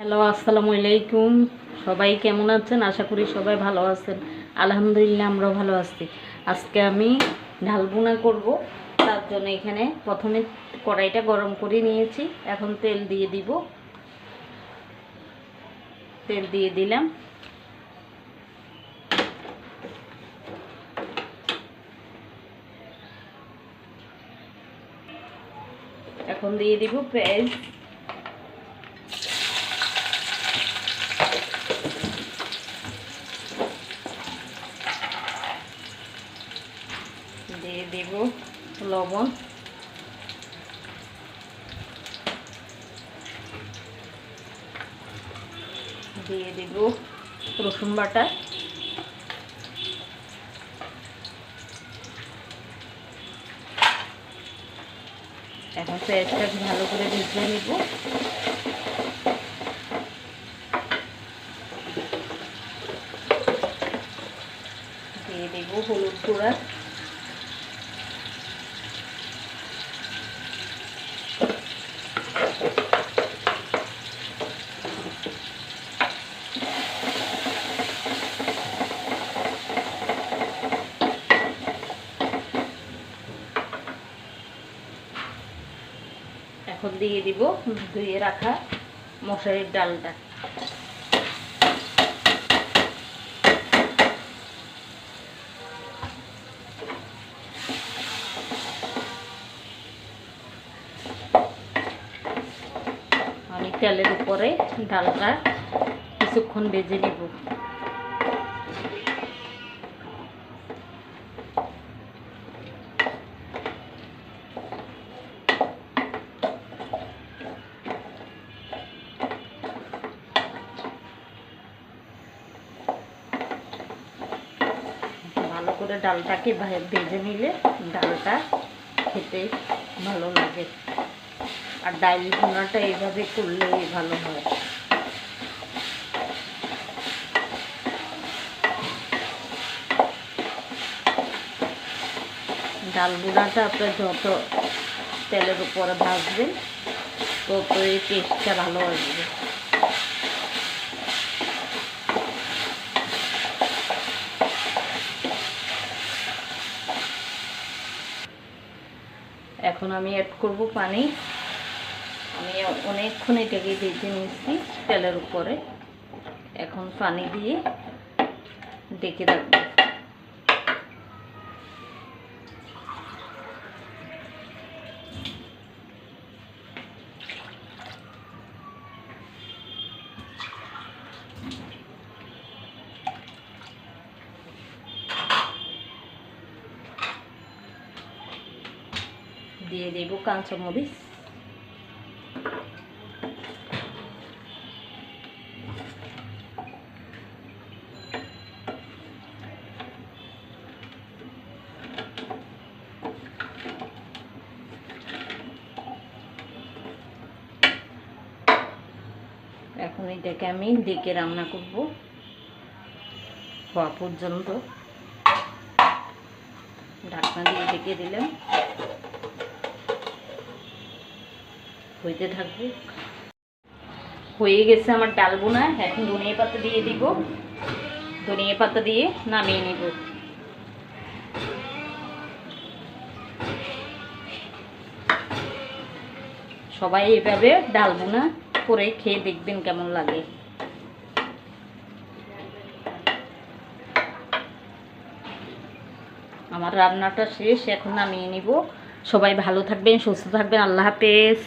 Hello, আসসালামু আলাইকুম। সবাই কেমন আছেন? আশা করি সবাই ভালো আছেন। আলহামদুলিল্লাহ, আমরাও ভালো আছি। আজকে আমি ঢাল বোনা করব। তার জন্য এখানে প্রথমে কড়াইটা গরম করে নিয়েছি। এখন তেল দিয়ে দিব। তেল দিয়ে দিলাম। এখন দিয়ে দিব পেঁয়াজ দিয়ে দেব লবণ। দিয়ে দেব রসুন বাটা। এখন পেঁয়াজটা ভালো করে ভেজে নিব। দিয়ে দেব হলুদ গুঁড়া। এখন দিয়ে দিব ধুয়ে রাখা মশারির ডালটা। আমি তেলের উপরে ডালটা কিছুক্ষণ বেজে নিব। করে ডালটাকে ভেজে নিলে ডালটা খেতে ভালো লাগে। আর ডাল ভুনাটা এইভাবে করলেই ভালো হয়। ডাল ভুনাটা আপনার যত তেলের উপরে ভাজবেন তত এই টেস্টটা ভালো আসবে। এখন আমি অ্যাড করব পানি। আমি অনেকক্ষণ এটাকে ভেজে নিয়েছি তেলের উপরে। এখন পানি দিয়ে ডেকে রাখব। দিয়ে দেব কাঁচামরিচ এখন এটাকে আমি ডেকে রান্না করব। হওয়া পর্যন্ত। ঢাকনা দিয়ে ডেকে দিলাম। হইতে থাকবে। হয়ে গেছে আমার ডাল বোনা এখন ধনিয়া পাতা দিয়ে দিব। ধনিয়া পাতা দিয়ে নামিয়ে নিব। সবাই এভাবে ডাল বোনা করে খেয়ে দেখবেন কেমন লাগে। আমার রান্নাটা শেষ, এখন নামিয়ে নিব। সবাই ভালো থাকবেন, সুস্থ থাকবেন, আল্লাহ হাফেজ।